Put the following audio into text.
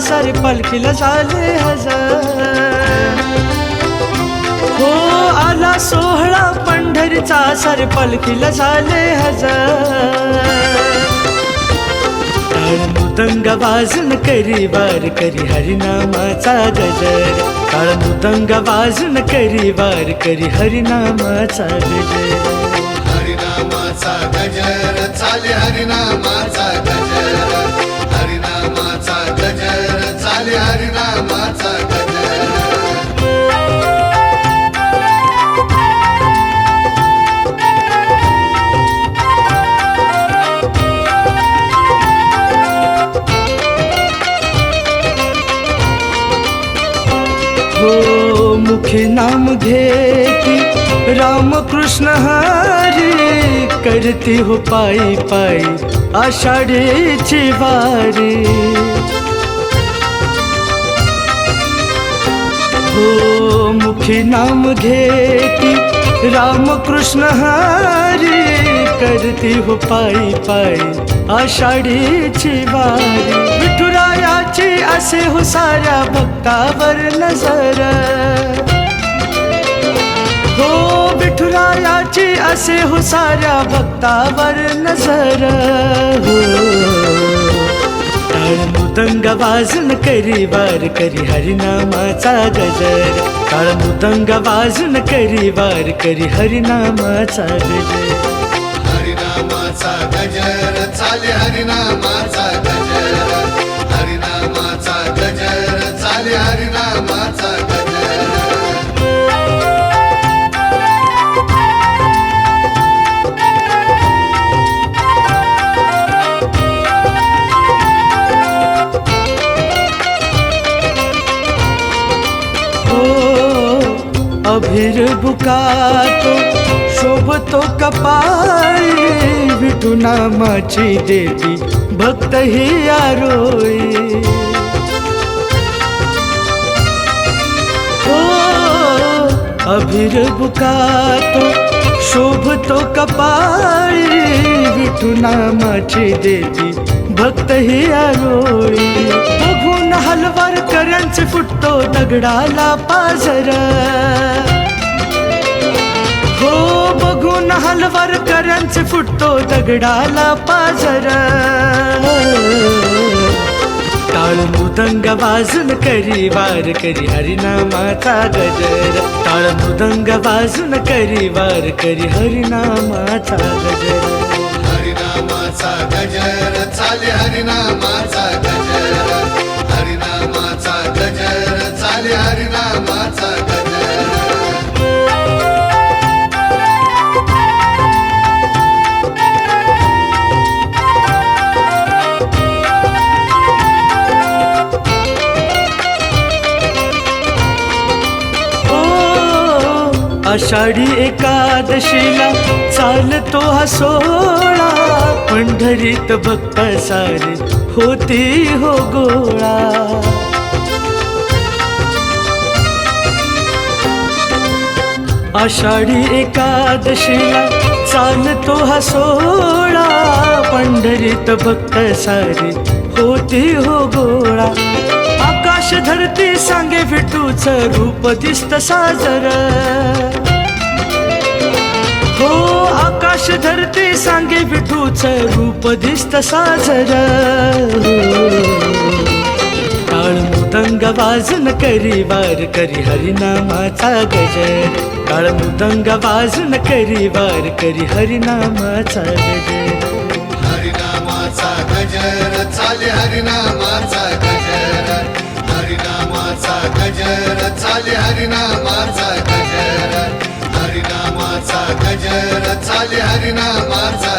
सारी पालखीला झाले हजार। हो आला सोहळा पंढरीचा सारी पालखीला झाले हजार। टाळ मृदंग वाजून करी वार करी हरिनामाचा गजर। काळ मृदंग वाजून करी वार करी हरिनामाचा गजर। हरिनामाचा गजर चाले हरिनामाचा गजर। हो, मुखे नाम घेती राम कृष्ण हरी. करती हो पायी पायी आषाढीची वारी. मुखी नाम घेती राम कृष्ण हरी करती हो पायी पायी आषाढीची वारी. विठुरायाची असे हो साऱ्या भक्तावर नजर. हो विठुरायाची असे हो साऱ्या भक्तावर नजर. हो. मृदंग वाजून करी वार करी हरिनामाचा गजर. काळ मृदंग वाजून करी वार करी हरिनामाचा गजर. हरिनामाचा गजर चाले हरिनामाचा गजर. अभिर बुकातो शोभतो कपाळी विठू नामाची देवी भक्त ही आरोळी हो अभिर बुकातो शोभतो कपाळी विठू नामाची देवी भक्त ही आरोळी बघून हलवार करंचे फुटतो दगडाला पाझर हो बघून हलवार करंचे फुटतो दगडाला पाझर टाळ मृदंग वाजून करी वार करी हरिनामाचा गजर. टाळ मृदंग वाजून करी वार करी हरिनामाचा गजर. हरिनामाचा गजर चाले हरिनामाचा गजर. आषाढी एकादशीला चालतो हा सोहळा. पंढरीत भक्त सारे होती हो गोळा. आषाढी एकादशीला चालतो हा सोहळा. पंढरीत भक्त सारे होती हो गोळा. आकाश धरती सांगे विठूच रूप दिसत साजर. हो आकाश धरती सांगे विठूच रूप दिसत साजर. टाळ मृदंग वाजून करी वार करी हरिनामाचा गजर. टाळ मृदंग वाजून करी वार करी हरिनामाचा गजर. हरिनामाचा गजर चाले हरिनामाचा गजर. गजर चाले हरिनामाचा गजर. हरिनामाचा गजर चाले हरिनामाचा